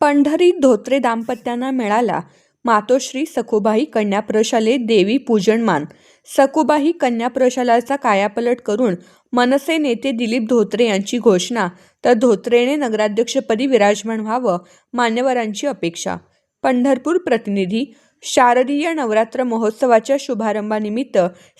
पंढरी धोत्रे दाम्पत्यांना मिळाला. मातोश्री सखुबाई कन्याप्रशाले देवी पूजनमान सखुबाई कन्या प्रशालाचा कायापलट करून मनसे नेते दिलीप धोत्रे यांची घोषणा तर धोत्रेने नगराध्यक्षपदी विराजमान व्हावं मान्यवरांची अपेक्षा. पंढरपूर प्रतिनिधी शारदीय नवरात्र महोत्सवाच्या शुभारंभानिमित्त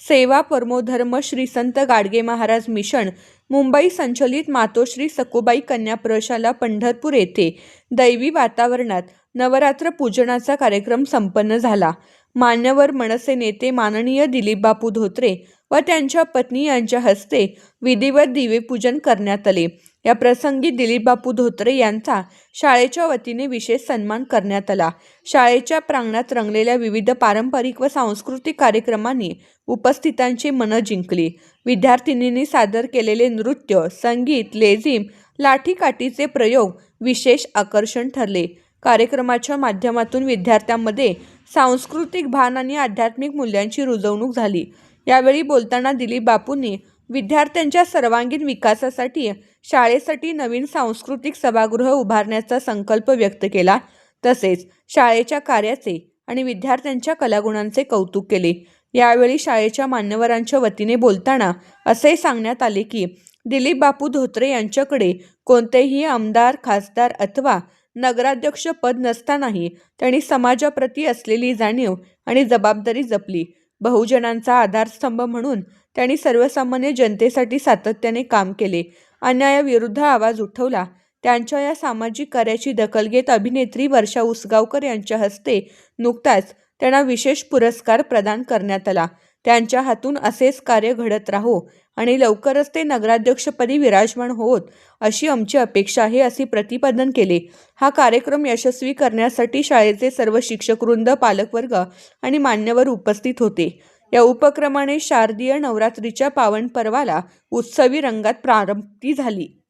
सेवा परमोधर्म श्री संत गाडगे महाराज मिशन मुंबई संचलित मातोश्री सकोबाई कन्या प्रशाला पंढरपूर येथे दैवी वातावरणात नवरात्र पूजनाचा कार्यक्रम संपन्न झाला. मान्यवर मनसे नेते माननीय दिलीपबापू धोत्रे व त्यांच्या पत्नी यांच्या हस्ते विधिवत दिवेपूजन करण्यात आले. या प्रसंगी दिलीपबापू धोत्रे यांचा शाळेच्या वतीने विशेष सन्मान करण्यात आला. शाळेच्या प्रांगणात रंगलेल्या विविध पारंपरिक व सांस्कृतिक कार्यक्रमांनी उपस्थितांची मनं जिंकली. विद्यार्थिनींनी सादर केलेले नृत्य संगीत लेझिम लाठीकाठीचे प्रयोग विशेष आकर्षण ठरले. कार्यक्रमाच्या माध्यमातून विद्यार्थ्यांमध्ये सांस्कृतिक भान आणि आध्यात्मिक मूल्यांची रुजवणूक झाली. यावेळी बोलताना दिलीप बापूंनी विद्यार्थ्यांच्या सर्वांगीण विकासासाठी शाळेसाठी नवीन सांस्कृतिक सभागृह उभारण्याचा संकल्प व्यक्त केला. तसेच शाळेच्या कार्याचे आणि विद्यार्थ्यांच्या कलागुणांचे कौतुक केले. यावेळी शाळेच्या मान्यवरांच्या वतीने बोलताना असे सांगण्यात आले की दिलीप बापू धोत्रे यांच्याकडे कोणतेही आमदार खासदार अथवा नगराध्यक्ष पद नसतानाही त्यांनी समाजाप्रती असलेली जाणीव आणि जबाबदारी जपली. बहुजनांचा आधारस्तंभ म्हणून त्यांनी सर्वसामान्य जनतेसाठी सातत्याने काम केले. अन्यायाविरुद्ध आवाज उठवला. त्यांच्या या सामाजिक कार्याची दखल घेत अभिनेत्री वर्षा उसगावकर यांच्या हस्ते नुकताच त्यांना विशेष पुरस्कार प्रदान करण्यात आला. त्यांच्या हातून असेच कार्य घडत राहो आणि लवकरच ते नगराध्यक्षपदी विराजमान होत अशी आमची अपेक्षा आहे असे प्रतिपादन केले. हा कार्यक्रम यशस्वी करण्यासाठी शाळेचे सर्व शिक्षकवृंद पालकवर्ग आणि मान्यवर उपस्थित होते. या उपक्रमाने शारदीय नवरात्रीच्या पावन पर्वाला उत्सवी रंगात प्रारंभी झाली.